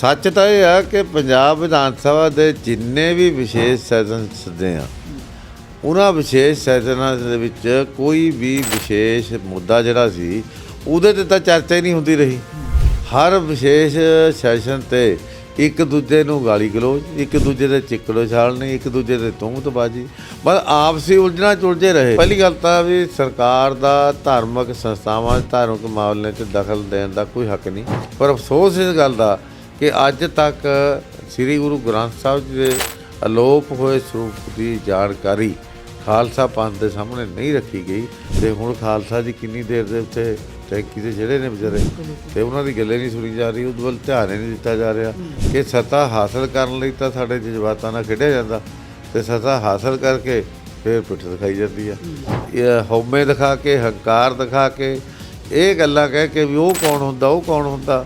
ਸੱਚ ਤਾਂ ਇਹ ਆ ਕਿ ਪੰਜਾਬ ਵਿਧਾਨ ਸਭਾ ਦੇ ਜਿੰਨੇ ਵੀ ਵਿਸ਼ੇਸ਼ ਸੈਸ਼ਨ ਸੱਦੇ ਆ, ਉਹਨਾਂ ਵਿਸ਼ੇਸ਼ ਸੈਸ਼ਨਾਂ ਦੇ ਵਿੱਚ ਕੋਈ ਵੀ ਵਿਸ਼ੇਸ਼ ਮੁੱਦਾ ਜਿਹੜਾ ਸੀ, ਉਹਦੇ ਤੇ ਤਾਂ ਚਰਚਾ ਹੀ ਨਹੀਂ ਹੁੰਦੀ ਰਹੀ। ਹਰ ਵਿਸ਼ੇਸ਼ ਸੈਸ਼ਨ ਤੇ ਇੱਕ ਦੂਜੇ ਨੂੰ ਗਾਲੀ ਗਲੋਚ, ਇੱਕ ਦੂਜੇ ਦੇ ਚਿੱਕੜੋ ਛਾਲਣੀ ਇੱਕ ਦੂਜੇ ਦੇ ਤੁੰਗਤਬਾਜੀ। ਬਸ ਆਪਸੀ ਉਲਝਣਾ ਚੁਲਝੇ ਰਹੇ। ਪਹਿਲੀ ਗੱਲ ਤਾਂ ਵੀ ਸਰਕਾਰ ਦਾ ਧਾਰਮਿਕ ਸੰਸਥਾਵਾਂ, ਧਾਰਮਿਕ ਮਾਮਲਿਆਂ 'ਚ ਦਖਲ ਦੇਣ ਦਾ ਕੋਈ ਹੱਕ ਨਹੀਂ। ਪਰ ਅਫਸੋਸ ਇਸ ਗੱਲ ਦਾ ਕਿ ਅੱਜ ਤੱਕ ਸ੍ਰੀ ਗੁਰੂ ਗ੍ਰੰਥ ਸਾਹਿਬ ਜੀ ਦੇ ਅਲੋਪ ਹੋਏ ਸਰੂਪ ਦੀ ਜਾਣਕਾਰੀ ਖਾਲਸਾ ਪੰਥ ਦੇ ਸਾਹਮਣੇ ਨਹੀਂ ਰੱਖੀ ਗਈ ਤੇ ਹੁਣ ਖਾਲਸਾ ਜੀ ਕਿੰਨੀ ਦੇਰ ਦੇ ਉੱਤੇ ਟੈਂਕੀ ਤੇ ਜਿਹੜੇ ਨੇ ਵਿਚਾਰੇ ਤੇ ਉਹਨਾਂ ਦੀ ਗੱਲੇ ਨਹੀਂ ਸੁਣੀ ਜਾ ਰਹੀ ਉਹਦੇ ਵੱਲ ਧਿਆਨ ਨਹੀਂ ਦਿੱਤਾ ਜਾ ਰਿਹਾ। ਕਿ ਸੱਤਾ ਹਾਸਲ ਕਰਨ ਲਈ ਤਾਂ ਸਾਡੇ ਜਜ਼ਬਾਤਾਂ ਨਾਲ ਖੇਡਿਆ ਜਾਂਦਾ ਤੇ ਸੱਤਾ ਹਾਸਲ ਕਰਕੇ ਫਿਰ ਪਿੱਠ ਦਿਖਾਈ ਜਾਂਦੀ ਆ। ਇਹ ਹਉਮੈ ਦਿਖਾ ਕੇ ਹੰਕਾਰ ਦਿਖਾ ਕੇ ਇਹ ਗੱਲਾਂ ਕਹਿ ਕੇ ਵੀ ਉਹ ਕੌਣ ਹੁੰਦਾ ਉਹ ਕੌਣ ਹੁੰਦਾ?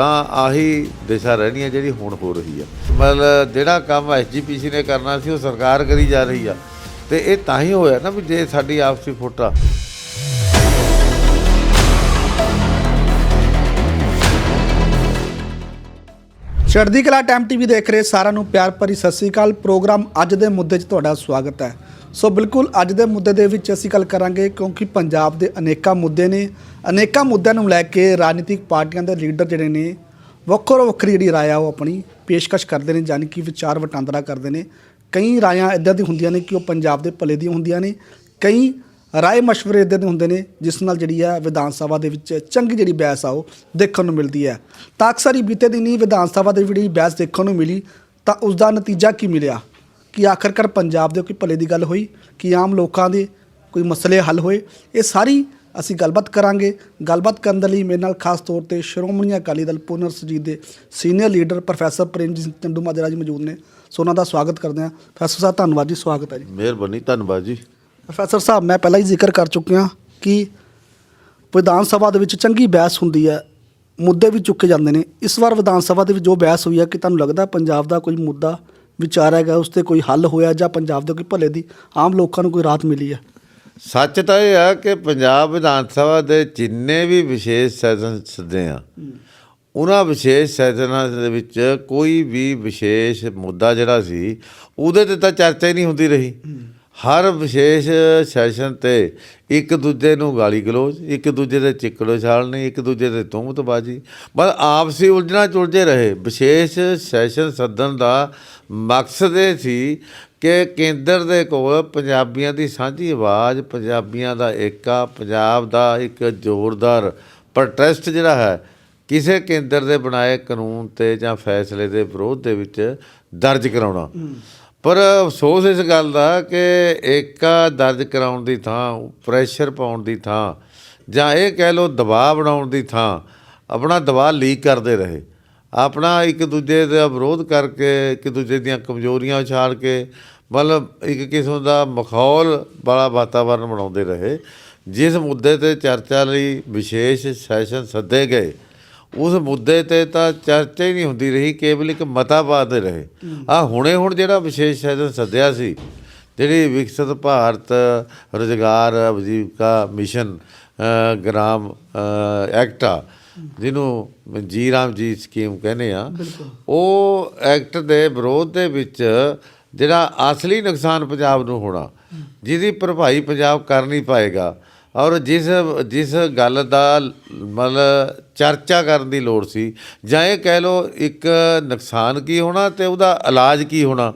ਤਾਂ ਆਹੀ ਦਿਸ਼ਾ ਰਹਿਣੀ ਹੈ ਜਿਹੜੀ ਹੁਣ ਹੋ ਰਹੀ ਆ ਮਤਲਬ ਜਿਹੜਾ ਕੰਮ ਐਸਜੀਪੀਸੀ ਨੇ ਕਰਨਾ ਸੀ, ਉਹ ਸਰਕਾਰ ਕਰੀ ਜਾ ਰਹੀ ਆ। ਤੇ ਇਹ ਤਾਂ ਹੀ ਹੋਇਆ ਨਾ ਵੀ ਜੇ ਸਾਡੀ ਆਪਸੀ ਫੁੱਟ ਆ ਚੜ੍ਹਦੀ ਕਲਾ ਟਾਈਮ ਟੀਵੀ ਦੇਖ ਰਹੇ ਸਾਰਿਆਂ ਨੂੰ ਪਿਆਰ ਭਰੀ ਸਤਿ ਸ੍ਰੀ ਅਕਾਲ। ਪ੍ਰੋਗਰਾਮ ਅੱਜ ਦੇ ਮੁੱਦੇ 'ਚ ਤੁਹਾਡਾ ਸਵਾਗਤ ਹੈ। ਸੋ ਬਿਲਕੁਲ ਅੱਜ ਦੇ ਮੁੱਦੇ ਦੇ ਵਿੱਚ ਅਸੀਂ ਗੱਲ ਕਰਾਂਗੇ ਕਿਉਂਕਿ ਪੰਜਾਬ ਦੇ ਅਨੇਕਾਂ ਮੁੱਦੇ ਨੇ। ਅਨੇਕਾਂ ਮੁੱਦਿਆਂ ਨੂੰ ਲੈ ਕੇ ਰਾਜਨੀਤਿਕ ਪਾਰਟੀਆਂ ਦੇ ਲੀਡਰ ਜਿਹੜੇ ਨੇ ਵੱਖੋ ਵੱਖਰੀ ਜਿਹੜੀ ਰਾਏ ਆ ਉਹ ਆਪਣੀ ਪੇਸ਼ਕਸ਼ ਕਰਦੇ ਨੇ, ਯਾਨੀ ਕਿ ਵਿਚਾਰ ਵਟਾਂਦਰਾ ਕਰਦੇ ਨੇ। ਕਈ ਰਾਇਆਂ ਇਦਾਂ ਦੀ ਹੁੰਦੀਆਂ ਨੇ ਕਿ ਉਹ ਪੰਜਾਬ ਦੇ ਭਲੇ ਦੀਆਂ ਹੁੰਦੀਆਂ ਨੇ। ਕਈ ਰਾਏ مشਵਰੇ ਇਦਾਂ ਦੇ ਹੁੰਦੇ ਨੇ, ਜਿਸ ਨਾਲ ਜਿਹੜੀ ਆ ਵਿਧਾਨ ਸਭਾ ਦੇ ਵਿੱਚ ਚੰਗੀ ਜਿਹੜੀ ਬਹਿਸ ਆ, ਉਹ ਦੇਖਣ ਨੂੰ ਮਿਲਦੀ ਹੈ। ਤਾਂ ਅਕਸਰ ਹੀ ਬੀਤੇ ਦਿਨੀ ਵਿਧਾਨ ਸਭਾ ਦੇ ਜਿਹੜੀ ਬਹਿਸ ਦੇਖਣ ਨੂੰ ਮਿਲੀ, ਤਾਂ ਉਸ ਦਾ ਨਤੀਜਾ ਕੀ ਮਿਲਿਆ? ਕਿ ਆਖਰਕਾਰ ਪੰਜਾਬ ਦੇ ਕੋਈ ਭਲੇ ਦੀ ਗੱਲ ਹੋਈ? ਕਿ ਆਮ ਲੋਕਾਂ ਦੇ ਕੋਈ ਮਸਲੇ ਹੱਲ ਹੋਏ? ਇਹ ਸਾਰੀ ਅਸੀਂ ਗੱਲਬਾਤ ਕਰਾਂਗੇ। ਗੱਲਬਾਤ ਕਰਨ ਦੇ ਲਈ ਮੇਰੇ ਨਾਲ ਖਾਸ ਤੌਰ ਤੇ ਸ਼੍ਰੋਮਣੀ ਅਕਾਲੀ ਦਲ ਪੁਨਰ ਸੁਜੀਤ ਦੇ senior leader professor Premjit Singh Chandu Majra ji ਮੌਜੂਦ ਨੇ। ਸੋ ਉਹਨਾਂ ਦਾ ਸਵਾਗਤ ਕਰਦੇ ਹਾਂ। ਪ੍ਰੋਫੈਸਰ ਸਾਹਿਬ, ਧੰਨਵਾਦ ਜੀ, ਸਵਾਗਤ ਹੈ ਜੀ। ਮਿਹਰਬਾਨੀ, ਧੰਨਵਾਦ ਜੀ। ਪ੍ਰੋਫੈਸਰ ਸਾਹਿਬ, ਮੈਂ ਪਹਿਲਾਂ ਹੀ ਜ਼ਿਕਰ ਕਰ ਚੁੱਕਿਆ ਕਿ ਵਿਧਾਨ ਸਭਾ ਦੇ ਵਿੱਚ ਚੰਗੀ ਬਹਿਸ ਹੁੰਦੀ ਹੈ, ਮੁੱਦੇ ਵੀ ਚੁੱਕੇ ਜਾਂਦੇ ਨੇ। ਇਸ ਵਾਰ ਵਿਧਾਨ ਸਭਾ ਦੇ ਵਿੱਚ ਜੋ ਬਹਿਸ ਹੋਈ ਹੈ ਕਿ ਤੁਹਾਨੂੰ ਲੱਗਦਾ ਪੰਜਾਬ ਦਾ ਕੋਈ ਮੁੱਦਾ ਵਿਚਾਰਿਆ ਗਿਆ ਉਸ ਤੇ ਕੋਈ ਹੱਲ ਹੋਇਆ ਜਾਂ ਪੰਜਾਬ ਦੇ ਕੋਈ ਭਲੇ ਦੀ ਆਮ ਲੋਕਾਂ ਨੂੰ ਕੋਈ ਰਾਹਤ ਮਿਲੀ ਹੈ? ਸੱਚ ਤਾਂ ਇਹ ਆ ਕਿ ਪੰਜਾਬ ਵਿਧਾਨ ਸਭਾ ਦੇ ਜਿੰਨੇ ਵੀ ਵਿਸ਼ੇਸ਼ ਸੈਸ਼ਨ ਸੱਦੇ ਆ, ਉਹਨਾਂ ਵਿਸ਼ੇਸ਼ ਸੈਸ਼ਨਾਂ ਦੇ ਵਿੱਚ ਕੋਈ ਵੀ ਵਿਸ਼ੇਸ਼ ਮੁੱਦਾ ਜਿਹੜਾ ਸੀ, ਉਹਦੇ ਤੇ ਤਾਂ ਚਰਚਾ ਹੀ ਨਹੀਂ ਹੁੰਦੀ ਰਹੀ। ਹਰ ਵਿਸ਼ੇਸ਼ ਸੈਸ਼ਨ ਤੇ ਇੱਕ ਦੂਜੇ ਨੂੰ ਗਾਲੀ ਗਲੋਚ, ਇੱਕ ਦੂਜੇ ਦੇ ਚਿੱਕੜੋ ਛਾਲਣੀ ਇੱਕ ਦੂਜੇ ਦੇ ਤੁੰਗਤਬਾਜੀ ਬਸ ਆਪਸੀ ਉਲਝਣਾ ਚੁਲਝੇ ਰਹੇ। ਵਿਸ਼ੇਸ਼ ਸੈਸ਼ਨ ਸੱਦਣ ਦਾ ਮਕਸਦ ਇਹ ਸੀ ਕਿ ਕੇਂਦਰ ਦੇ ਕੋਲ ਪੰਜਾਬੀਆਂ ਦੀ ਸਾਂਝੀ ਆਵਾਜ਼, ਪੰਜਾਬੀਆਂ ਦਾ ਏਕਾ, ਪੰਜਾਬ ਦਾ ਇੱਕ ਜ਼ੋਰਦਾਰ ਪ੍ਰੋਟੈਸਟ ਜਿਹੜਾ ਹੈ, ਕਿਸੇ ਕੇਂਦਰ ਦੇ ਬਣਾਏ ਕਾਨੂੰਨ ਤੇ ਜਾਂ ਫੈਸਲੇ ਦੇ ਵਿਰੋਧ ਦੇ ਵਿੱਚ ਦਰਜ ਕਰਾਉਣਾ। ਪਰ ਅਫਸੋਸ ਇਸ ਗੱਲ ਦਾ ਕਿ ਏਕਾ ਦਰਜ ਕਰਾਉਣ ਦੀ ਥਾਂ ਪ੍ਰੈਸ਼ਰ ਪਾਉਣ ਦੀ ਥਾਂ, ਜਾਂ ਇਹ ਕਹਿ ਲਓ ਦਬਾਅ ਬਣਾਉਣ ਦੀ ਥਾਂ, ਆਪਣਾ ਦਬਾਅ ਲੀਕ ਕਰਦੇ ਰਹੇ। ਆਪਣਾ ਇੱਕ ਦੂਜੇ ਦਾ ਵਿਰੋਧ ਕਰਕੇ, ਇੱਕ ਦੂਜੇ ਦੀਆਂ ਕਮਜ਼ੋਰੀਆਂ ਉਛਾਲ ਕੇ, ਮਤਲਬ ਇੱਕ ਕਿਸਮ ਦਾ ਮਖੌਲ ਵਾਲਾ ਵਾਤਾਵਰਨ ਬਣਾਉਂਦੇ ਰਹੇ, ਜਿਸ ਮੁੱਦੇ ਤੇ ਚਰਚਾ ਲਈ ਵਿਸ਼ੇਸ਼ ਸੈਸ਼ਨ ਸੱਦੇ ਗਏ। ਉਸ ਮੁੱਦੇ ਤੇ ਤਾਂ ਚਰਚਾ ਹੀ ਨਹੀਂ ਹੁੰਦੀ ਰਹੀ ਕੇਵਲ ਇੱਕ ਮਤਾ ਪਾਦੇ ਰਹੇ। ਆ ਹੁਣੇ ਹੁਣ ਜਿਹੜਾ ਵਿਸ਼ੇਸ਼ ਸੈਸ਼ਨ ਸੱਦਿਆ ਸੀ ਜਿਹੜੀ ਵਿਕਸਿਤ ਭਾਰਤ ਰੁਜ਼ਗਾਰ ਆਜੀਵਕਾ ਮਿਸ਼ਨ ਗ੍ਰਾਮ ਐਕਟ ਆ ਜਿਹਨੂੰ ਜੀ ਰਾਮ ਜੀ ਸਕੀਮ ਕਹਿੰਦੇ ਆ ਉਹ ਐਕਟ ਦੇ ਵਿਰੋਧ ਦੇ ਵਿੱਚ ਜਿਹੜਾ ਅਸਲੀ ਨੁਕਸਾਨ ਪੰਜਾਬ ਨੂੰ ਹੋਣਾ ਜਿਹਦੀ ਭਰਪਾਈ ਪੰਜਾਬ ਕਰ ਨਹੀਂ ਪਾਏਗਾ। ਔਰ ਜਿਸ ਜਿਸ ਗੱਲ ਦਾ ਮਤਲਬ ਚਰਚਾ ਕਰਨ ਦੀ ਲੋੜ ਸੀ। ਜਾਂ ਇਹ ਕਹਿ ਲਓ ਇੱਕ ਨੁਕਸਾਨ ਕੀ ਹੋਣਾ ਤੇ ਉਹਦਾ ਇਲਾਜ ਕੀ ਹੋਣਾ।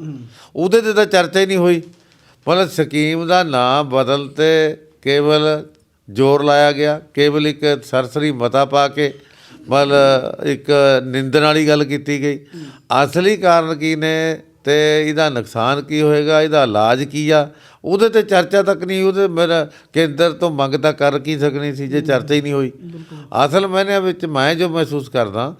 ਉਹਦੇ ਤੇ ਤਾਂ ਚਰਚਾ ਹੀ ਨਹੀਂ ਹੋਈ। ਮਤਲਬ ਸਕੀਮ ਦਾ ਨਾਮ ਬਦਲ ਤੇ ਕੇਵਲ ਜ਼ੋਰ ਲਾਇਆ ਗਿਆ। ਕੇਵਲ ਇੱਕ ਸਰਸਰੀ ਮਤਾ ਪਾ ਕੇ ਮਤਲਬ ਇੱਕ ਨਿੰਦਣ ਵਾਲੀ ਗੱਲ ਕੀਤੀ ਗਈ। ਅਸਲੀ ਕਾਰਨ ਕੀ ਨੇ? ਤੇ ਇਹਦਾ ਨੁਕਸਾਨ ਕੀ ਹੋਏਗਾ ਇਹਦਾ ਇਲਾਜ ਕੀ ਆ? ਉਹਦੇ ਤੇ ਚਰਚਾ ਤੱਕ ਨਹੀਂ ਉਹਦੇ ਮੇਰਾ ਕੇਂਦਰ ਤੋਂ ਮੰਗ ਤਾਂ ਕਰ ਕੀ ਸਕਣੀ ਸੀ ਜੇ ਚਰਚਾ ਹੀ ਨਹੀਂ ਹੋਈ। ਅਸਲ ਮੈਨੇ ਵਿੱਚ ਮੈਂ ਜੋ ਮਹਿਸੂਸ ਕਰਦਾ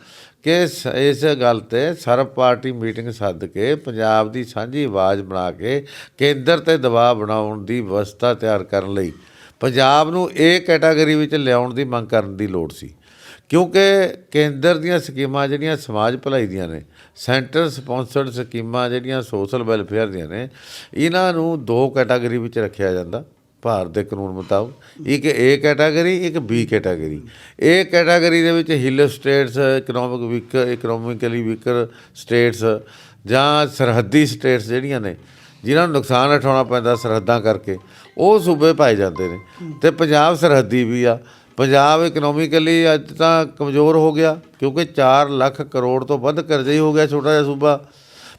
ਕਿ ਇਸ ਗੱਲ ਤੇ ਸਰਬ ਪਾਰਟੀ ਮੀਟਿੰਗ ਸੱਦ ਕੇ ਪੰਜਾਬ ਦੀ ਸਾਂਝੀ ਆਵਾਜ਼ ਬਣਾ ਕੇ ਕੇਂਦਰ ਤੇ ਦਬਾਅ ਬਣਾਉਣ ਦੀ ਵਿਵਸਥਾ ਤਿਆਰ ਕਰਨ ਲਈ ਪੰਜਾਬ ਨੂੰ ਇਹ ਕੈਟਾਗਰੀ ਵਿੱਚ ਲਿਆਉਣ ਦੀ ਮੰਗ ਕਰਨ ਦੀ ਲੋੜ ਸੀ। ਕਿਉਂਕਿ ਕੇਂਦਰ ਦੀਆਂ ਸਕੀਮਾਂ ਜਿਹੜੀਆਂ ਸਮਾਜ ਭਲਾਈ ਦੀਆਂ ਨੇ, ਸੈਂਟਰ ਸਪਾਂਸਰਡ ਸਕੀਮਾਂ ਜਿਹੜੀਆਂ ਸੋਸ਼ਲ ਵੈਲਫੇਅਰ ਦੀਆਂ ਨੇ, ਇਹਨਾਂ ਨੂੰ ਦੋ ਕੈਟਾਗਰੀ ਵਿੱਚ ਰੱਖਿਆ ਜਾਂਦਾ, ਭਾਰਤ ਦੇ ਕਾਨੂੰਨ ਮੁਤਾਬਕ। ਇੱਕ ਏ ਕੈਟਾਗਰੀ, ਇੱਕ ਬੀ ਕੈਟਾਗਰੀ। ਏ ਕੈਟਾਗਰੀ ਦੇ ਵਿੱਚ hill states economic weak economically weaker states ਜਾਂ ਸਰਹੱਦੀ ਸਟੇਟਸ ਜਿਹੜੀਆਂ ਨੇ, ਜਿਨ੍ਹਾਂ ਨੂੰ ਨੁਕਸਾਨ ਉਠਾਉਣਾ ਪੈਂਦਾ ਸਰਹੱਦਾਂ ਕਰਕੇ, ਉਹ ਸੂਬੇ ਪਾਏ ਜਾਂਦੇ ਨੇ। ਤੇ ਪੰਜਾਬ ਸਰਹੱਦੀ ਵੀ ਆ ਪੰਜਾਬ ਇਕਨੋਮਿਕਲੀ ਅੱਜ ਤਾਂ ਕਮਜ਼ੋਰ ਹੋ ਗਿਆ, ਕਿਉਂਕਿ 4 ਲੱਖ ਕਰੋੜ ਤੋਂ ਵੱਧ ਕਰਜ਼ਾ ਹੀ ਹੋ ਗਿਆ ਛੋਟਾ ਜਿਹਾ ਸੂਬਾ।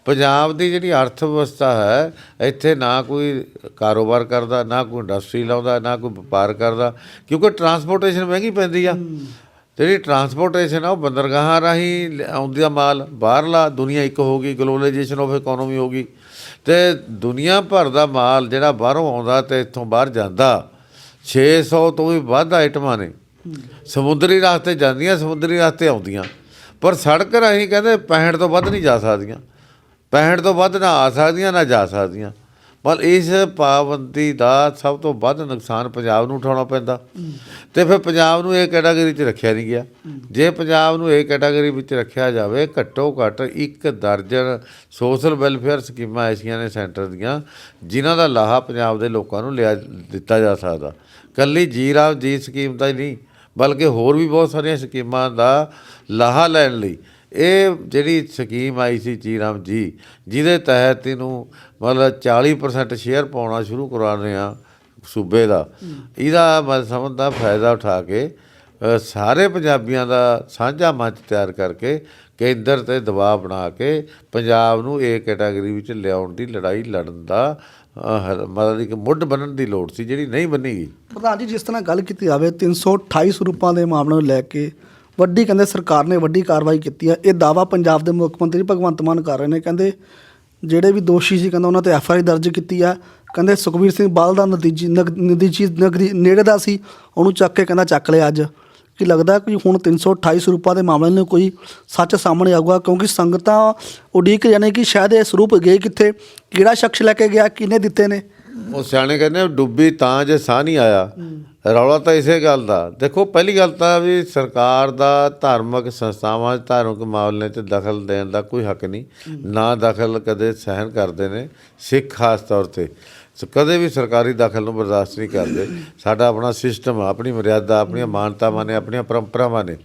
ਪੰਜਾਬ ਦੀ ਜਿਹੜੀ ਅਰਥ ਵਿਵਸਥਾ ਹੈ, ਇੱਥੇ ਨਾ ਕੋਈ ਕਾਰੋਬਾਰ ਕਰਦਾ, ਨਾ ਕੋਈ ਇੰਡਸਟਰੀ ਲਾਉਂਦਾ, ਨਾ ਕੋਈ ਵਪਾਰ ਕਰਦਾ, ਕਿਉਂਕਿ ਟਰਾਂਸਪੋਰਟੇਸ਼ਨ ਮਹਿੰਗੀ ਪੈਂਦੀ ਆ। ਜਿਹੜੀ ਟਰਾਂਸਪੋਰਟੇਸ਼ਨ ਆ, ਉਹ ਬੰਦਰਗਾਹਾਂ ਰਾਹੀਂ ਲ- ਆਉਂਦੀ ਆ ਮਾਲ, ਬਾਹਰਲਾ ਦੁਨੀਆ ਇੱਕ ਹੋ ਗਈ ਗਲੋਬਲਾਈਜੇਸ਼ਨ ਆਫ ਇਕਨੋਮੀ ਹੋ ਗਈ। ਤੇ ਦੁਨੀਆ ਭਰ ਦਾ ਮਾਲ ਜਿਹੜਾ ਬਾਹਰੋਂ ਆਉਂਦਾ ਤੇ ਇੱਥੋਂ ਬਾਹਰ ਜਾਂਦਾ 600 ਤੋਂ ਵੀ ਵੱਧ ਆਈਟਮਾਂ ਨੇ। ਸਮੁੰਦਰੀ ਰਸਤੇ ਜਾਂਦੀਆਂ, ਸਮੁੰਦਰੀ ਰਸਤੇ ਆਉਂਦੀਆਂ। ਪਰ ਸੜਕ ਰਾਹੀਂ ਕਹਿੰਦੇ 65 ਤੋਂ ਵੱਧ ਨਹੀਂ ਜਾ ਸਕਦੀਆਂ। 65 ਤੋਂ ਵੱਧ ਨਾ ਆ ਸਕਦੀਆਂ, ਨਾ ਜਾ ਸਕਦੀਆਂ। ਪਰ ਇਸ ਪਾਬੰਦੀ ਦਾ ਸਭ ਤੋਂ ਵੱਧ ਨੁਕਸਾਨ ਪੰਜਾਬ ਨੂੰ ਉਠਾਉਣਾ ਪੈਂਦਾ। ਤੇ ਫਿਰ ਪੰਜਾਬ ਨੂੰ ਇਹ ਕੈਟਾਗਰੀ 'ਚ ਰੱਖਿਆ ਨਹੀਂ ਗਿਆ। ਜੇ ਪੰਜਾਬ ਨੂੰ ਇਹ ਕੈਟਾਗਰੀ ਵਿੱਚ ਰੱਖਿਆ ਜਾਵੇ, ਘੱਟੋ ਘੱਟ ਇੱਕ ਦਰਜਨ ਸੋਸ਼ਲ ਵੈਲਫੇਅਰ ਸਕੀਮਾਂ ਐਸੀਆਂ ਨੇ ਸੈਂਟਰ ਦੀਆਂ, ਜਿਨ੍ਹਾਂ ਦਾ ਲਾਹਾ ਪੰਜਾਬ ਦੇ ਲੋਕਾਂ ਨੂੰ ਲਿਆ, ਦਿੱਤਾ ਜਾ ਸਕਦਾ। ਕੱਲੀ ਜੀਰਾਮ ਜੀ ਸਕੀਮ ਤਾਂ ਹੀ ਨਹੀਂ, ਬਲਕਿ ਹੋਰ ਵੀ ਬਹੁਤ ਸਾਰੀਆਂ ਸਕੀਮਾਂ ਦਾ ਲਾਹਾ ਲੈਣ ਲਈ ਇਹ ਜਿਹੜੀ ਸਕੀਮ ਆਈ ਸੀ ਜੀ ਰਾਮ ਜੀ ਜਿਹਦੇ ਤਹਿਤ ਇਹਨੂੰ ਮਤਲਬ 40% ਸ਼ੇਅਰ ਪਾਉਣਾ ਸ਼ੁਰੂ ਕਰਾ ਰਹੇ ਆ ਸੂਬੇ ਦਾ। ਇਹਦਾ ਮੈਂ ਸਮਝਦਾ ਫਾਇਦਾ ਉਠਾ ਕੇ ਸਾਰੇ ਪੰਜਾਬੀਆਂ ਦਾ ਸਾਂਝਾ ਮੰਚ ਤਿਆਰ ਕਰਕੇ ਕੇਂਦਰ ਤੇ ਦਬਾਅ ਬਣਾ ਕੇ ਪੰਜਾਬ ਨੂੰ ਇਹ ਕੈਟਾਗਰੀ ਵਿੱਚ ਲਿਆਉਣ ਦੀ ਲੜਾਈ ਲੜਨ ਦਾ ਮਤਲਬ ਇੱਕ ਮੁੱਢ ਬਣਨ ਦੀ ਲੋੜ ਸੀ ਜਿਹੜੀ ਨਹੀਂ ਬਣੀ ਗਈ। ਪ੍ਰਧਾਨ ਜੀ ਜਿਸ ਤਰ੍ਹਾਂ ਗੱਲ ਕੀਤੀ ਜਾਵੇ 328 ਸਰੂਪਾਂ ਦੇ ਮਾਮਲੇ ਨੂੰ ਲੈ ਕੇ ਵੱਡੀ ਕਹਿੰਦੇ ਸਰਕਾਰ ਨੇ ਵੱਡੀ ਕਾਰਵਾਈ ਕੀਤੀ ਹੈ ਇਹ ਦਾਵਾ ਪੰਜਾਬ ਦੇ ਮੁੱਖ ਮੰਤਰੀ ਭਗਵੰਤ ਮਾਨ ਕਰ ਰਹੇ ਨੇ। ਕਹਿੰਦੇ ਜਿਹੜੇ ਵੀ ਦੋਸ਼ੀ ਸੀ ਕਹਿੰਦਾ ਉਹਨਾਂ ਤੇ ਐਫ ਆਈ ਦਰਜ ਕੀਤੀ ਆ। ਕਹਿੰਦੇ ਸੁਖਬੀਰ ਸਿੰਘ ਬਾਦਲ ਦਾ ਨਤੀਜੀ ਨਤੀਜੀ ਨਗਰੀ ਨੇੜੇ ਦਾ ਸੀ। ਉਹਨੂੰ ਚੱਕ ਕੇ ਕਹਿੰਦਾ ਚੱਕ ਲਿਆ ਅੱਜ। ਕੀ ਲੱਗਦਾ ਕਿ ਹੁਣ 328 ਸਰੂਪਾਂ ਦੇ ਮਾਮਲੇ ਨੂੰ ਕੋਈ ਸੱਚ ਸਾਹਮਣੇ ਆਊਗਾ? ਕਿਉਂਕਿ ਸੰਗਤਾਂ ਉਡੀਕ ਜਾਣੇ ਕਿ ਸ਼ਾਇਦ ਇਹ ਸਰੂਪ ਗਏ ਕਿੱਥੇ? ਕਿਹੜਾ ਸ਼ਖਸ ਲੈ ਕੇ ਗਿਆ? ਕਿਹਨੇ ਦਿੱਤੇ ਨੇ? ਉਹ ਸਿਆਣੇ ਕਹਿੰਦੇ ਡੁੱਬੀ ਤਾਂ ਜੇ ਸਾਹ ਨਹੀਂ ਆਇਆ। ਰੌਲਾ ਤਾਂ ਇਸੇ ਗੱਲ ਦਾ। ਦੇਖੋ ਪਹਿਲੀ ਗੱਲ ਤਾਂ ਵੀ ਸਰਕਾਰ ਦਾ ਧਾਰਮਿਕ ਸੰਸਥਾਵਾਂ 'ਚ ਧਾਰਮਿਕ ਮਾਮਲਿਆਂ 'ਚ ਦਖਲ ਦੇਣ ਦਾ ਕੋਈ ਹੱਕ ਨਹੀਂ। ਨਾ ਦਖਲ ਕਦੇ ਸਹਿਣ ਕਰਦੇ ਨੇ ਸਿੱਖ ਖਾਸ ਤੌਰ ਤੇ। ਸੋ ਕਦੇ ਵੀ ਸਰਕਾਰੀ ਦਖਲ ਨੂੰ ਬਰਦਾਸ਼ਤ ਨਹੀਂ ਕਰਦੇ। ਸਾਡਾ ਆਪਣਾ ਸਿਸਟਮ ਆਪਣੀ ਮਰਿਆਦਾ ਆਪਣੀਆਂ ਮਾਨਤਾਵਾਂ ਨੇ ਆਪਣੀਆਂ ਪਰੰਪਰਾਵਾਂ ਨੇ।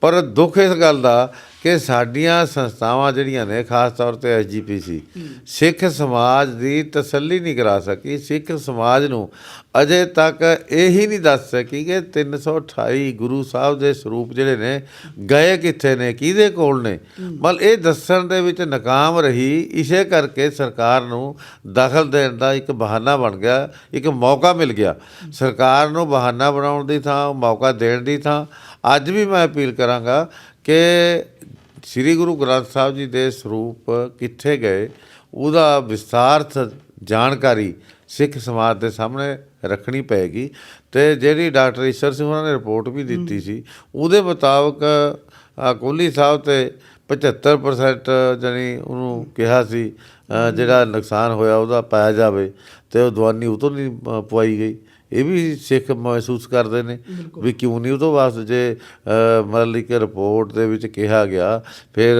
ਪਰ ਦੁੱਖ ਇਸ ਗੱਲ ਦਾ ਕਿ ਸਾਡੀਆਂ ਸੰਸਥਾਵਾਂ ਜਿਹੜੀਆਂ ਨੇ ਖਾਸ ਤੌਰ ਤੇ ਐਸਜੀਪੀਸੀ ਸਿੱਖ ਸਮਾਜ ਦੀ ਤਸੱਲੀ ਨਹੀਂ ਕਰਾ ਸਕੀ। ਸਿੱਖ ਸਮਾਜ ਨੂੰ ਅਜੇ ਤੱਕ ਇਹੀ ਨਹੀਂ ਦੱਸ ਸਕੀ ਕਿ 328 ਗੁਰੂ ਸਾਹਿਬ ਦੇ ਸਰੂਪ ਜਿਹੜੇ ਨੇ ਗਏ ਕਿੱਥੇ ਨੇ ਕਿਹਦੇ ਕੋਲ ਨੇ। ਮਤਲਬ ਇਹ ਦੱਸਣ ਦੇ ਵਿੱਚ ਨਾਕਾਮ ਰਹੀ ਇਸੇ ਕਰਕੇ ਸਰਕਾਰ ਨੂੰ ਦਖਲ ਦੇਣ ਦਾ ਇੱਕ ਬਹਾਨਾ ਬਣ ਗਿਆ ਇੱਕ ਮੌਕਾ ਮਿਲ ਗਿਆ। ਸਰਕਾਰ ਨੂੰ ਬਹਾਨਾ ਬਣਾਉਣ ਦੀ ਥਾਂ ਮੌਕਾ ਦੇਣ ਦੀ ਥਾਂ। ਅੱਜ ਵੀ ਮੈਂ ਅਪੀਲ ਕਰਾਂਗਾ ਕਿ ਸ੍ਰੀ ਗੁਰੂ ਗ੍ਰੰਥ ਸਾਹਿਬ ਜੀ ਦੇ ਸਰੂਪ ਕਿੱਥੇ ਗਏ ਉਹਦਾ ਵਿਸਥਾਰਤ ਜਾਣਕਾਰੀ ਸਿੱਖ ਸਮਾਜ ਦੇ ਸਾਹਮਣੇ ਰੱਖਣੀ ਪਏਗੀ। ਤੇ ਜਿਹੜੀ ਡਾਕਟਰ ਈਸ਼ਰ ਸਿੰਘ ਉਹਨਾਂ ਨੇ ਰਿਪੋਰਟ ਵੀ ਦਿੱਤੀ ਸੀ ਉਹਦੇ ਮੁਤਾਬਕ ਕੋਹਲੀ ਸਾਹਿਬ ਤੇ 75% ਜਾਨੀ ਉਹਨੂੰ ਕਿਹਾ ਸੀ ਜਿਹੜਾ ਨੁਕਸਾਨ ਹੋਇਆ ਉਹਦਾ ਪਾਇਆ ਜਾਵੇ ਤੇ ਉਹ ਦਵਾਨੀ ਉਹ ਤੋਂ ਨਹੀਂ ਪਵਾਈ ਗਈ। ਇਹ ਵੀ ਸਿੱਖ ਮਹਿਸੂਸ ਕਰਦੇ ਨੇ ਵੀ ਕਿਉਂ ਨਹੀਂ? ਉਹ ਤੋਂ ਵਾਸਤੇ ਜੇ ਮਤਲਬ ਕਿ ਰਿਪੋਰਟ ਦੇ ਵਿੱਚ ਕਿਹਾ ਗਿਆ ਫਿਰ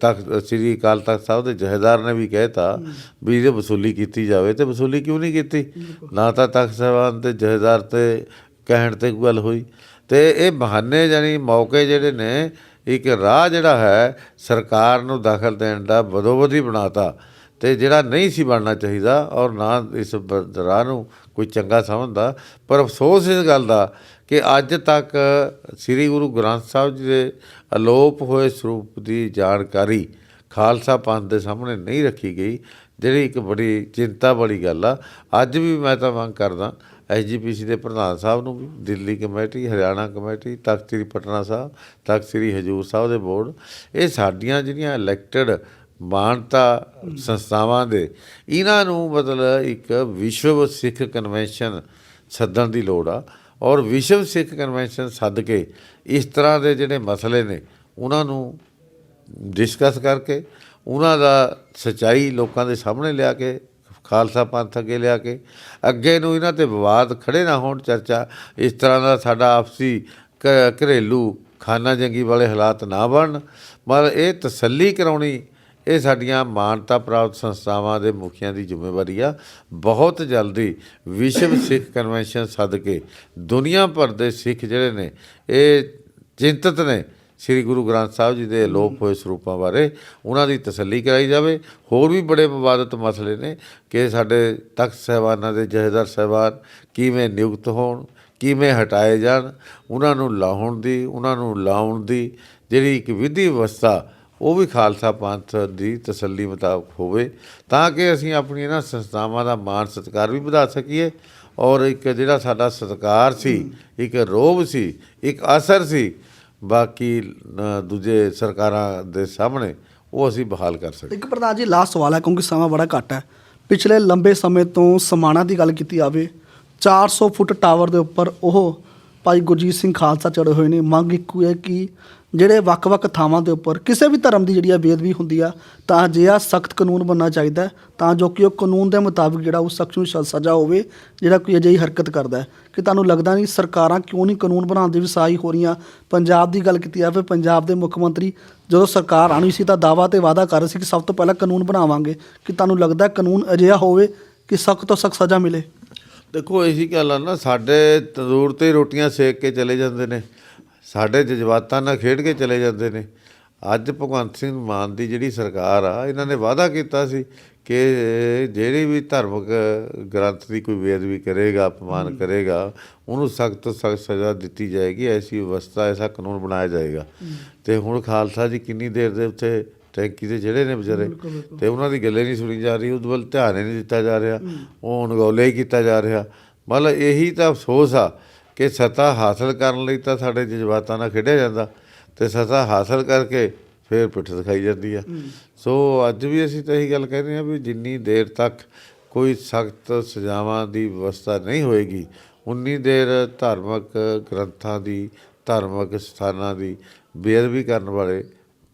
ਤਖਤ ਸ੍ਰੀ ਅਕਾਲ ਤਖਤ ਸਾਹਿਬ ਦੇ ਜਹੇਦਾਰ ਨੇ ਵੀ ਕਹਿਤਾ ਵੀ ਇਹਦੀ ਵਸੂਲੀ ਕੀਤੀ ਜਾਵੇ ਤੇ ਵਸੂਲੀ ਕਿਉਂ ਨਹੀਂ ਕੀਤੀ? ਨਾ ਤਾਂ ਤਖਤ ਸਾਹਿਬਾਨ ਤੇ ਜਹੇਦਾਰ ਤੇ ਕਹਿਣ ਤੇ ਗੱਲ ਹੋਈ। ਤੇ ਇਹ ਬਹਾਨੇ ਜਾਨੀ ਮੌਕੇ ਜਿਹੜੇ ਨੇ ਇੱਕ ਰਾਹ ਜਿਹੜਾ ਹੈ ਸਰਕਾਰ ਨੂੰ ਦਖਲ ਦੇਣ ਦਾ ਬਦੋਬਦੀ ਬਣਾਤਾ। ਤੇ ਜਿਹੜਾ ਨਹੀਂ ਸੀ ਬਣਨਾ ਚਾਹੀਦਾ ਔਰ ਨਾ ਇਸ ਬ- ਰਾਹ ਨੂੰ ਕੋਈ ਚੰਗਾ ਸਮਝਦਾ, ਪਰ ਅਫਸੋਸ ਇਸ ਗੱਲ ਦਾ ਕਿ ਅੱਜ ਤੱਕ ਸ੍ਰੀ ਗੁਰੂ ਗ੍ਰੰਥ ਸਾਹਿਬ ਜੀ ਦੇ ਅਲੋਪ ਹੋਏ ਸਰੂਪ ਦੀ ਜਾਣਕਾਰੀ ਖਾਲਸਾ ਪੰਥ ਦੇ ਸਾਹਮਣੇ ਨਹੀਂ ਰੱਖੀ ਗਈ, ਜਿਹੜੀ ਇੱਕ ਬੜੀ ਚਿੰਤਾ ਵਾਲੀ ਗੱਲ ਆ। ਅੱਜ ਵੀ ਮੈਂ ਤਾਂ ਮੰਗ ਕਰਦਾ ਐਸਜੀਪੀਸੀ ਦੇ ਪ੍ਰਧਾਨ ਸਾਹਿਬ ਨੂੰ ਵੀ, ਦਿੱਲੀ ਕਮੇਟੀ, ਹਰਿਆਣਾ ਕਮੇਟੀ, ਤਖਤ ਸ੍ਰੀ ਪਟਨਾ ਸਾਹਿਬ, ਤਖਤ ਸ੍ਰੀ ਹਜੂਰ ਸਾਹਿਬ ਦੇ ਬੋਰਡ, ਇਹ ਸਾਡੀਆਂ ਜਿਹੜੀਆਂ ਇਲੈਕਟਡ ਮਾਨਤਾ ਸੰਸਥਾਵਾਂ ਦੇ, ਇਹਨਾਂ ਨੂੰ ਮਤਲਬ ਇੱਕ ਵਿਸ਼ਵ ਸਿੱਖ ਕਨਵੈਨਸ਼ਨ ਸੱਦਣ ਦੀ ਲੋੜ ਆ। ਔਰ ਵਿਸ਼ਵ ਸਿੱਖ ਕਨਵੈਨਸ਼ਨ ਸੱਦ ਕੇ ਇਸ ਤਰ੍ਹਾਂ ਦੇ ਜਿਹੜੇ ਮਸਲੇ ਨੇ, ਉਹਨਾਂ ਨੂੰ ਡਿਸਕਸ ਕਰਕੇ, ਉਹਨਾਂ ਦਾ ਸਚਾਈ ਲੋਕਾਂ ਦੇ ਸਾਹਮਣੇ ਲਿਆ ਕੇ, ਖਾਲਸਾ ਪੰਥ ਅੱਗੇ ਲਿਆ ਕੇ, ਅੱਗੇ ਨੂੰ ਇਹਨਾਂ ਤੇ ਵਿਵਾਦ ਖੜੇ ਨਾ ਹੋਣ ਚਰਚਾ, ਇਸ ਤਰ੍ਹਾਂ ਦਾ ਸਾਡਾ ਆਪਸੀ ਘ- ਘਰੇਲੂ ਖਾਨਾ ਜੰਗੀ ਵਾਲੇ ਹਾਲਾਤ ਨਾ ਬਣਨ। ਪਰ ਇਹ ਤਸੱਲੀ ਕਰਾਉਣੀ ਇਹ ਸਾਡੀਆਂ ਮਾਨਤਾ ਪ੍ਰਾਪਤ ਸੰਸਥਾਵਾਂ ਦੇ ਮੁਖੀਆਂ ਦੀ ਜ਼ਿੰਮੇਵਾਰੀ ਆ। ਬਹੁਤ ਜਲਦੀ ਵਿਸ਼ਵ ਸਿੱਖ ਕਨਵੈਨਸ਼ਨ ਸੱਦ ਕੇ ਦੁਨੀਆ ਭਰ ਦੇ ਸਿੱਖ ਜਿਹੜੇ ਨੇ, ਇਹ ਚਿੰਤਤ ਨੇ ਸ੍ਰੀ ਗੁਰੂ ਗ੍ਰੰਥ ਸਾਹਿਬ ਜੀ ਦੇ ਅਲੋਪ ਹੋਏ ਸਰੂਪਾਂ ਬਾਰੇ, ਉਹਨਾਂ ਦੀ ਤਸੱਲੀ ਕਰਾਈ ਜਾਵੇ। ਹੋਰ ਵੀ ਬੜੇ ਵਿਵਾਦਤ ਮਸਲੇ ਨੇ ਕਿ ਸਾਡੇ ਤਖਤ ਸਾਹਿਬਾਨਾਂ ਦੇ ਜਹੇਦਾਰ ਸਾਹਿਬਾਨ ਕਿਵੇਂ ਨਿਯੁਕਤ ਹੋਣ, ਕਿਵੇਂ ਹਟਾਏ ਜਾਣ, ਉਹਨਾਂ ਨੂੰ ਲਾਉਣ ਦੀ, ਉਹਨਾਂ ਨੂੰ ਲਾਉਣ ਦੀ ਜਿਹੜੀ ਇੱਕ ਵਿਧੀ ਵਿਵਸਥਾ ਉਹ ਵੀ ਖਾਲਸਾ ਪੰਥ ਦੀ ਤਸੱਲੀ ਮੁਤਾਬਕ ਹੋਵੇ, ਤਾਂ ਕਿ ਅਸੀਂ ਆਪਣੀ ਇਹਨਾਂ ਸੰਸਥਾਵਾਂ ਦਾ ਮਾਣ ਸਤਿਕਾਰ ਵੀ ਵਧਾ ਸਕੀਏ। ਔਰ ਇੱਕ ਜਿਹੜਾ ਸਾਡਾ ਸਤਿਕਾਰ ਸੀ, ਇੱਕ ਰੋਬ ਸੀ, ਇੱਕ ਅਸਰ ਸੀ, ਬਾਕੀ ਦੂਜੇ ਸਰਕਾਰਾਂ ਦੇ ਸਾਹਮਣੇ ਉਹ ਅਸੀਂ ਬਹਾਲ ਕਰ ਸਕੀਏ। ਇੱਕ ਪ੍ਰਧਾਨ ਜੀ ਲਾਸਟ ਸਵਾਲ ਹੈ, ਕਿਉਂਕਿ ਸਮਾਂ ਬੜਾ ਘੱਟ ਹੈ। ਪਿਛਲੇ ਲੰਬੇ ਸਮੇਂ ਤੋਂ ਸਮਾਣਾ ਦੀ ਗੱਲ ਕੀਤੀ ਜਾਵੇ 400 ਫੁੱਟ ਟਾਵਰ ਦੇ ਉੱਪਰ ਉਹ ਭਾਈ ਗੁਰਜੀਤ ਸਿੰਘ ਖਾਲਸਾ ਚੜੇ ਹੋਏ ਨੇ। ਮੰਗ ਇੱਕੋ ਹੈ ਕਿ ਜਿਹੜੇ ਵੱਖ-ਵੱਖ ਥਾਵਾਂ ਦੇ ਉੱਪਰ ਕਿਸੇ ਵੀ ਧਰਮ ਦੀ ਜਿਹੜੀ ਆ ਬੇਅਦਬੀ ਹੁੰਦੀ ਆ, ਤਾਂ ਅਜਿਹਾ ਸਖਤ ਕਾਨੂੰਨ ਬਣਨਾ ਚਾਹੀਦਾ ਤਾਂ ਜੋ ਕਿ ਉਹ ਕਾਨੂੰਨ ਦੇ ਮੁਤਾਬਿਕ ਜਿਹੜਾ ਉਸ ਸ਼ਖਸ ਨੂੰ ਸਜ਼ਾ ਹੋਵੇ, ਜਿਹੜਾ ਕੋਈ ਅਜਿਹੀ ਹਰਕਤ ਕਰਦਾ ਕਿ ਤੁਹਾਨੂੰ ਲੱਗਦਾ ਨਹੀਂ ਸਰਕਾਰਾਂ ਕਿਉਂ ਨਹੀਂ ਕਾਨੂੰਨ ਬਣਾਉਣ ਦੀ ਵੀ ਸਹਾਈ ਹੋ ਰਹੀਆਂ? ਪੰਜਾਬ ਦੀ ਗੱਲ ਕੀਤੀ ਜਾਵੇ, ਪੰਜਾਬ ਦੇ ਮੁੱਖ ਮੰਤਰੀ ਜਦੋਂ ਸਰਕਾਰ ਆਣੀ ਸੀ ਤਾਂ ਦਾਵਾ ਤੇ ਵਾਅਦਾ ਕਰ ਰਹੇ ਸੀ ਕਿ ਸਭ ਤੋਂ ਪਹਿਲਾਂ ਕਾਨੂੰਨ ਬਣਾਵਾਂਗੇ। ਕਿ ਤੁਹਾਨੂੰ ਲੱਗਦਾ ਕਾਨੂੰਨ ਅਜਿਹਾ ਹੋਵੇ ਕਿ ਸਖਤ ਤੋਂ ਸਖਤ ਸਜ਼ਾ ਮਿਲੇ? ਦੇਖੋ, ਇਹੀ ਗੱਲ ਆ ਨਾ, ਸਾਡੇ ਤੰਦੂਰ ਤੇ ਰੋਟੀਆਂ ਸੇਕ ਕੇ ਚਲੇ ਜਾਂਦੇ ਨੇ। ਸਾਡੇ ਜਜ਼ਬਾਤਾਂ ਨਾਲ ਖੇਡ ਕੇ ਚਲੇ ਜਾਂਦੇ ਨੇ। ਅੱਜ ਭਗਵੰਤ ਸਿੰਘ ਮਾਨ ਦੀ ਜਿਹੜੀ ਸਰਕਾਰ ਆ ਇਹਨਾਂ ਨੇ ਵਾਅਦਾ ਕੀਤਾ ਸੀ ਕਿ ਜਿਹੜੀ ਵੀ ਧਾਰਮਿਕ ਗ੍ਰੰਥ ਦੀ ਕੋਈ ਬੇਅਦਬੀ ਕਰੇਗਾ ਅਪਮਾਨ ਕਰੇਗਾ ਉਹਨੂੰ ਸਖਤ ਤੋਂ ਸਖਤ ਸਜ਼ਾ ਦਿੱਤੀ ਜਾਏਗੀ ਐਸੀ ਵਿਵਸਥਾ ਐਸਾ ਕਾਨੂੰਨ ਬਣਾਇਆ ਜਾਏਗਾ। ਤੇ ਹੁਣ ਖਾਲਸਾ ਜੀ ਕਿੰਨੀ ਦੇਰ ਦੇ ਉੱਤੇ ਟੈਂਕੀ ਤੇ ਜਿਹੜੇ ਨੇ ਵਿਚਾਰੇ ਤੇ ਉਹਨਾਂ ਦੀ ਗੱਲੇ ਨਹੀਂ ਸੁਣੀ ਜਾ ਰਹੀ ਉਹਦੇ ਵੱਲ ਧਿਆਨ ਹੀ ਨਹੀਂ ਦਿੱਤਾ ਜਾ ਰਿਹਾ ਉਹ ਅਣਗੌਲੇ ਕੀਤਾ ਜਾ ਰਿਹਾ। ਮਤਲਬ ਇਹੀ ਤਾਂ ਅਫਸੋਸ ਆ ਕਿ ਸਤਾ ਹਾਸਲ ਕਰਨ ਲਈ ਤਾਂ ਸਾਡੇ ਜਜ਼ਬਾਤਾਂ ਨਾਲ ਖੇਡਿਆ ਜਾਂਦਾ ਤੇ ਸਤਾ ਹਾਸਲ ਕਰਕੇ ਫਿਰ ਪਿੱਠ ਦਿਖਾਈ ਜਾਂਦੀ ਆ। ਸੋ ਅੱਜ ਵੀ ਅਸੀਂ ਤਾਂ ਇਹੀ ਗੱਲ ਕਹਿ ਰਹੇ ਹਾਂ ਵੀ ਜਿੰਨੀ ਦੇਰ ਤੱਕ ਕੋਈ ਸਖਤ ਸਜ਼ਾਵਾਂ ਦੀ ਵਿਵਸਥਾ ਨਹੀਂ ਹੋਏਗੀ ਉਨੀ ਦੇਰ ਧਾਰਮਿਕ ਗ੍ਰੰਥਾਂ ਦੀ ਧਾਰਮਿਕ ਸਥਾਨਾਂ ਦੀ ਬੇਅਦਬੀ ਕਰਨ ਵਾਲੇ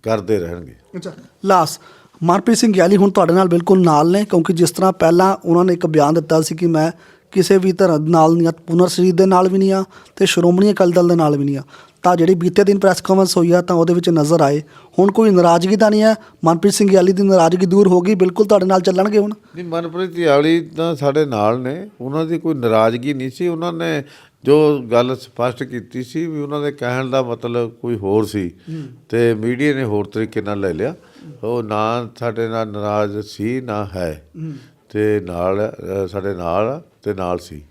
ਕਰਦੇ ਰਹਿਣਗੇ। ਅੱਛਾ ਲਾਸ ਮਨਪ੍ਰੀਤ ਸਿੰਘ ਗਿਆਲੀ ਹੁਣ ਤੁਹਾਡੇ ਨਾਲ ਬਿਲਕੁਲ ਨਾਲ ਨੇ ਕਿਉਂਕਿ ਜਿਸ ਤਰ੍ਹਾਂ ਪਹਿਲਾਂ ਉਹਨਾਂ ਨੇ ਇੱਕ ਬਿਆਨ ਦਿੱਤਾ ਸੀ ਕਿ ਮੈਂ ਕਿਸੇ ਵੀ ਧਰਮ ਨਾਲ ਨਹੀਂ ਆ ਪੁਨਰ ਸ਼ਰੀਰ ਦੇ ਨਾਲ ਵੀ ਨਹੀਂ ਆ ਤੇ ਸ਼੍ਰੋਮਣੀ ਅਕਾਲੀ ਦਲ ਦੇ ਨਾਲ ਵੀ ਨਹੀਂ ਆ। ਤਾਂ ਜਿਹੜੀ ਬੀਤੇ ਦਿਨ ਪ੍ਰੈਸ ਕਾਨਫਰੰਸ ਹੋਈ ਆ ਤਾਂ ਉਹਦੇ ਵਿੱਚ ਨਜ਼ਰ ਆਏ। ਹੁਣ ਕੋਈ ਨਾਰਾਜ਼ਗੀ ਤਾਂ ਨਹੀਂ ਹੈ ਮਨਪ੍ਰੀਤ ਸਿੰਘ ਗਿਆਲੀ ਦੀ ਨਾਰਾਜ਼ਗੀ ਦੂਰ ਹੋ ਗਈ ਬਿਲਕੁਲ ਤੁਹਾਡੇ ਨਾਲ ਚੱਲਣਗੇ ਹੁਣ? ਨਹੀਂ ਮਨਪ੍ਰੀਤ ਧਿਆਲੀ ਤਾਂ ਸਾਡੇ ਨਾਲ ਨੇ। ਉਹਨਾਂ ਦੀ ਕੋਈ ਨਾਰਾਜ਼ਗੀ ਨਹੀਂ ਸੀ। ਉਹਨਾਂ ਨੇ ਜੋ ਗੱਲ ਸਪਸ਼ਟ ਕੀਤੀ ਸੀ ਵੀ ਉਹਨਾਂ ਦੇ ਕਹਿਣ ਦਾ ਮਤਲਬ ਕੋਈ ਹੋਰ ਸੀ ਤੇ ਮੀਡੀਆ ਨੇ ਹੋਰ ਤਰੀਕੇ ਨਾਲ ਲੈ ਲਿਆ। ਉਹ ਨਾ ਸਾਡੇ ਨਾਲ ਨਾਰਾਜ਼ ਸੀ ਨਾ ਹੈ। ਤੇ ਨਾਲ ਸਾਡੇ ਨਾਲ ਆ ਤੇ ਨਾਲ ਸੀ।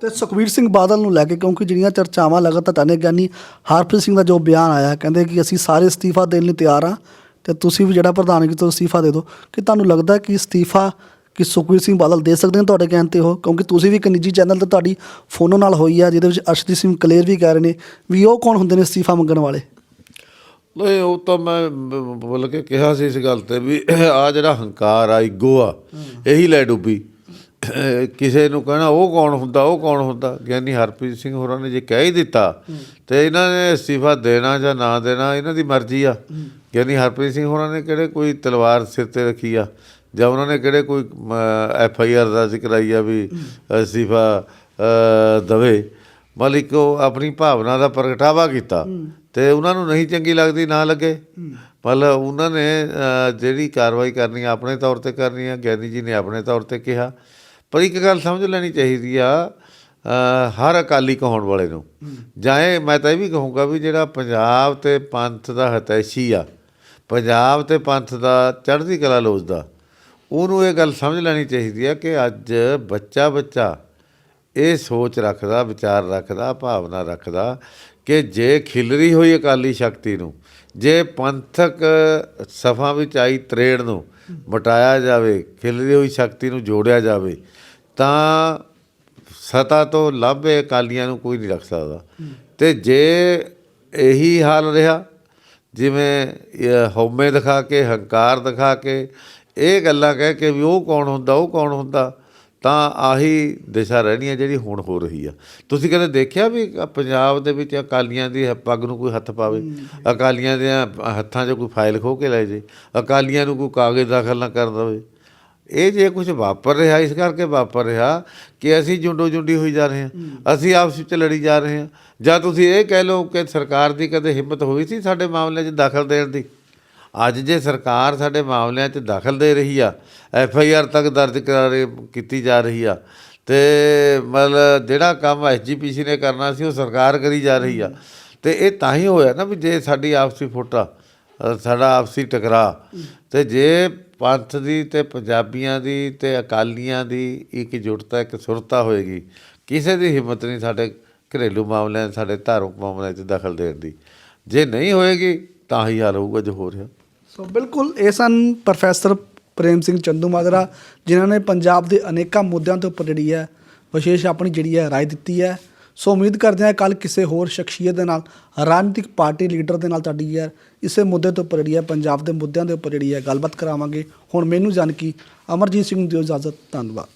ਤੇ ਸੁਖਵੀਰ ਸਿੰਘ ਬਾਦਲ ਨੂੰ ਲੈ ਕੇ ਕਿਉਂਕਿ ਜਿਹੜੀਆਂ ਚਰਚਾਵਾਂ ਲਗਾਤਾਰ ਤਾਨੇ ਗਿਆਨੀ ਹਰਪ੍ਰੀਤ ਸਿੰਘ ਦਾ ਜੋ ਬਿਆਨ ਆਇਆ ਕਹਿੰਦੇ ਕਿ ਅਸੀਂ ਸਾਰੇ ਅਸਤੀਫਾ ਦੇਣ ਲਈ ਤਿਆਰ ਆ ਤੇ ਤੁਸੀਂ ਵੀ ਜਿਹੜਾ ਪ੍ਰਧਾਨਗੀ ਤੋਂ ਅਸਤੀਫਾ ਦੇ ਦਿਓ। ਕਿ ਤੁਹਾਨੂੰ ਲੱਗਦਾ ਕਿ ਅਸਤੀਫਾ ਕਿ ਸੁਖਵੀਰ ਸਿੰਘ ਬਾਦਲ ਦੇ ਸਕਦੇ ਨੇ ਤੁਹਾਡੇ ਕਹਿਣ ਤੇ ਉਹ? ਕਿਉਂਕਿ ਤੁਸੀਂ ਵੀ ਇੱਕ ਨਿੱਜੀ ਚੈਨਲ ਤੇ ਤੁਹਾਡੀ ਫੋਨੋ ਨਾਲ ਹੋਈ ਆ ਜਿਹਦੇ ਵਿੱਚ ਅਰਸ਼ਦੀਪ ਸਿੰਘ ਕਲੇਰ ਵੀ ਕਹਿ ਰਹੇ ਨੇ ਵੀ ਉਹ ਕੌਣ ਹੁੰਦੇ ਨੇ ਅਸਤੀਫਾ ਮੰਗਣ ਵਾਲੇ? ਨਹੀਂ ਉਹ ਤਾਂ ਮੈਂ ਬੋਲ ਕੇ ਕਿਹਾ ਸੀ ਇਸ ਗੱਲ ਤੇ ਵੀ ਆ ਜਿਹੜਾ ਹੰਕਾਰ ਆ ਈਗੋ ਆ ਇਹੀ ਲੈ ਡੁੱਬੀ। ਕਿਸੇ ਨੂੰ ਕਹਿਣਾ ਉਹ ਕੌਣ ਹੁੰਦਾ ਉਹ ਕੌਣ ਹੁੰਦਾ? ਗਿਆਨੀ ਹਰਪ੍ਰੀਤ ਸਿੰਘ ਹੋਰਾਂ ਨੇ ਜੇ ਕਹਿ ਹੀ ਦਿੱਤਾ ਤੇ ਇਹਨਾਂ ਨੇ ਅਸਤੀਫਾ ਦੇਣਾ ਜਾਂ ਨਾ ਦੇਣਾ ਇਹਨਾਂ ਦੀ ਮਰਜ਼ੀ ਆ। ਗਿਆਨੀ ਹਰਪ੍ਰੀਤ ਸਿੰਘ ਹੋਰਾਂ ਨੇ ਕਿਹੜੇ ਕੋਈ ਤਲਵਾਰ ਸਿਰ ਤੇ ਰੱਖੀ ਆ? ਜਾਂ ਉਹਨਾਂ ਨੇ ਕਿਹੜੇ ਕੋਈ ਐਫ ਆਈ ਆਰ ਦਰਜ ਕਰਾਈ ਆ ਵੀ ਅਸਤੀਫਾ ਦਵੇ? ਮਲਿਕ ਉਹ ਆਪਣੀ ਭਾਵਨਾ ਦਾ ਪ੍ਰਗਟਾਵਾ ਕੀਤਾ। ਤੇ ਉਹਨਾਂ ਨੂੰ ਨਹੀਂ ਚੰਗੀ ਲੱਗਦੀ ਨਾ ਲੱਗੇ। ਮਤਲਬ ਉਹਨਾਂ ਨੇ ਜਿਹੜੀ ਕਾਰਵਾਈ ਕਰਨੀ ਆਪਣੇ ਤੌਰ ਤੇ ਕਰਨੀ ਆ ਗਿਆਨੀ ਜੀ ਨੇ ਆਪਣੇ ਤੌਰ ਤੇ ਕਿਹਾ। ਪਰ ਇੱਕ ਗੱਲ ਸਮਝ ਲੈਣੀ ਚਾਹੀਦੀ ਆ ਹਰ ਅਕਾਲੀ ਕਹਾਉਣ ਵਾਲੇ ਨੂੰ। ਜਾਂ ਇਹ ਮੈਂ ਤਾਂ ਇਹ ਵੀ ਕਹੂੰਗਾ ਵੀ ਜਿਹੜਾ ਪੰਜਾਬ ਤੇ ਪੰਥ ਦਾ ਹਤੈਸ਼ੀ ਆ, ਪੰਜਾਬ ਤੇ ਪੰਥ ਦਾ ਚੜ੍ਹਦੀ ਕਲਾ ਲੋਚਦਾ ਉਹਨੂੰ ਇਹ ਗੱਲ ਸਮਝ ਲੈਣੀ ਚਾਹੀਦੀ ਆ ਕਿ ਅੱਜ ਬੱਚਾ ਬੱਚਾ ਇਹ ਸੋਚ ਰੱਖਦਾ, ਵਿਚਾਰ ਰੱਖਦਾ, ਭਾਵਨਾ ਰੱਖਦਾ ਕਿ ਜੇ ਖਿਲਰੀ ਹੋਈ ਅਕਾਲੀ ਸ਼ਕਤੀ ਨੂੰ, ਜੇ ਪੰਥਕ ਸਫਾ ਵਿੱਚ ਆਈ ਤਰੇੜ ਨੂੰ ਮਟਾਇਆ ਜਾਵੇ, ਖਿਲਰੀ ਹੋਈ ਸ਼ਕਤੀ ਨੂੰ ਜੋੜਿਆ ਜਾਵੇ ਤਾਂ ਸਤਾ ਤੋਂ ਲਾਭੇ ਅਕਾਲੀਆਂ ਨੂੰ ਕੋਈ ਨਹੀਂ ਰੱਖ ਸਕਦਾ। ਤੇ ਜੇ ਇਹੀ ਹਾਲ ਰਿਹਾ, ਜਿਵੇਂ ਇਹ ਹਉਮੈ ਦਿਖਾ ਕੇ, ਹੰਕਾਰ ਦਿਖਾ ਕੇ, ਇਹ ਗੱਲਾਂ ਕਹਿ ਕੇ ਵੀ ਉਹ ਕੌਣ ਹੁੰਦਾ, ਉਹ ਕੌਣ ਹੁੰਦਾ, ਤਾਂ ਆਹੀ ਦਿਸ਼ਾ ਰਹਿਣੀ ਹੈ ਜਿਹੜੀ ਹੁਣ ਹੋ ਰਹੀ ਆ। ਤੁਸੀਂ ਕਦੇ ਦੇਖਿਆ ਵੀ ਪੰਜਾਬ ਦੇ ਵਿੱਚ ਅਕਾਲੀਆਂ ਦੀ ਪੱਗ ਨੂੰ ਕੋਈ ਹੱਥ ਪਾਵੇ? ਅਕਾਲੀਆਂ ਦੇ ਹੱਥਾਂ 'ਚ ਕੋਈ ਫਾਈਲ ਖੋ ਕੇ ਲੈ ਜੇ? ਅਕਾਲੀਆਂ ਨੂੰ ਕੋਈ ਕਾਗਜ਼ ਦਾਖਲ ਨਾ ਕਰ ਦਵੇ? ਇਹ ਜੇ ਕੁਝ ਵਾਪਰ ਰਿਹਾ ਇਸ ਕਰਕੇ ਵਾਪਰ ਰਿਹਾ ਕਿ ਅਸੀਂ ਜੁੰਡੋ ਜੁੰਡੀ ਹੋਈ ਜਾ ਰਹੇ ਹਾਂ ਅਸੀਂ ਆਪਸ ਵਿੱਚ ਲੜੀ ਜਾ ਰਹੇ ਹਾਂ। ਜਾਂ ਤੁਸੀਂ ਇਹ ਕਹਿ ਲਓ ਕਿ ਸਰਕਾਰ ਦੀ ਕਦੇ ਹਿੰਮਤ ਹੋਈ ਸੀ ਸਾਡੇ ਮਾਮਲੇ 'ਚ ਦਖਲ ਦੇਣ ਦੀ? ਅੱਜ ਜੇ ਸਰਕਾਰ ਸਾਡੇ ਮਾਮਲਿਆਂ 'ਚ ਦਖਲ ਦੇ ਰਹੀ ਆ ਐਫ ਆਈ ਆਰ ਤੱਕ ਦਰਜ ਕਰਾ ਰਹੀ ਕੀਤੀ ਜਾ ਰਹੀ ਆ ਤੇ ਮਤਲਬ ਜਿਹੜਾ ਕੰਮ ਐਸਜੀਪੀਸੀ ਨੇ ਕਰਨਾ ਸੀ ਉਹ ਸਰਕਾਰ ਕਰੀ ਜਾ ਰਹੀ ਆ। ਤੇ ਇਹ ਤਾਂ ਹੀ ਹੋਇਆ ਨਾ ਵੀ ਜੇ ਸਾਡੀ ਆਪਸੀ ਫੋਟਾ ਸਾਡਾ ਆਪਸੀ ਟਕਰਾ ਤੇ ਜੇ ਪੰਥ ਦੀ ਤੇ ਪੰਜਾਬੀਆਂ ਦੀ ਤੇ ਅਕਾਲੀਆਂ ਦੀ ਇੱਕ ਜੁਟਤਾ ਇੱਕ ਸੁਰਤਾ ਹੋਏਗੀ। ਕਿਸੇ ਦੀ ਹਿੰਮਤ ਨਹੀਂ ਸਾਡੇ ਘਰੇਲੂ ਮਾਮਲਿਆਂ, ਸਾਡੇ ਧਾਰਮਿਕ ਮਾਮਲਿਆਂ 'ਚ ਦਖਲ ਦੇਣ ਦੀ। ਜੇ ਨਹੀਂ ਹੋਏਗੀ, ਤਾਂ ਹੀ ਹਾਲ ਹੋਊਗਾ ਜੋ ਹੋ ਰਿਹਾ। ਸੋ ਬਿਲਕੁਲ, ਇਹ ਸਨ ਪ੍ਰੋਫੈਸਰ ਪ੍ਰੇਮ ਸਿੰਘ ਚੰਦੂ ਮਾਜਰਾ, ਜਿਨ੍ਹਾਂ ਨੇ ਪੰਜਾਬ ਦੇ ਅਨੇਕਾਂ ਮੁੱਦਿਆਂ ਦੇ ਉੱਪਰ ਜਿਹੜੀ ਹੈ, ਵਿਸ਼ੇਸ਼ ਆਪਣੀ ਜਿਹੜੀ ਹੈ, ਰਾਏ ਦਿੱਤੀ ਹੈ। ਸੋ ਉਮੀਦ ਕਰਦੇ ਹਾਂ ਕੱਲ ਕਿਸੇ ਹੋਰ ਸ਼ਖਸੀਅਤ ਦੇ ਨਾਲ, ਰਾਜਨੀਤਿਕ ਪਾਰਟੀ ਲੀਡਰ ਦੇ ਨਾਲ ਤੁਹਾਡੀ ਯਾਰ ਇਸੇ ਮੁੱਦੇ ਤੋਂ ਉੱਪਰ ਜਿਹੜੀ ਹੈ, ਪੰਜਾਬ ਦੇ ਮੁੱਦਿਆਂ ਦੇ ਉੱਪਰ ਜਿਹੜੀ ਹੈ, ਗੱਲਬਾਤ ਕਰਾਵਾਂਗੇ। ਹੁਣ ਮੈਨੂੰ ਜਾਣਕੀ ਅਮਰਜੀਤ ਸਿੰਘ ਦਿਓ ਇਜਾਜ਼ਤ, ਧੰਨਵਾਦ।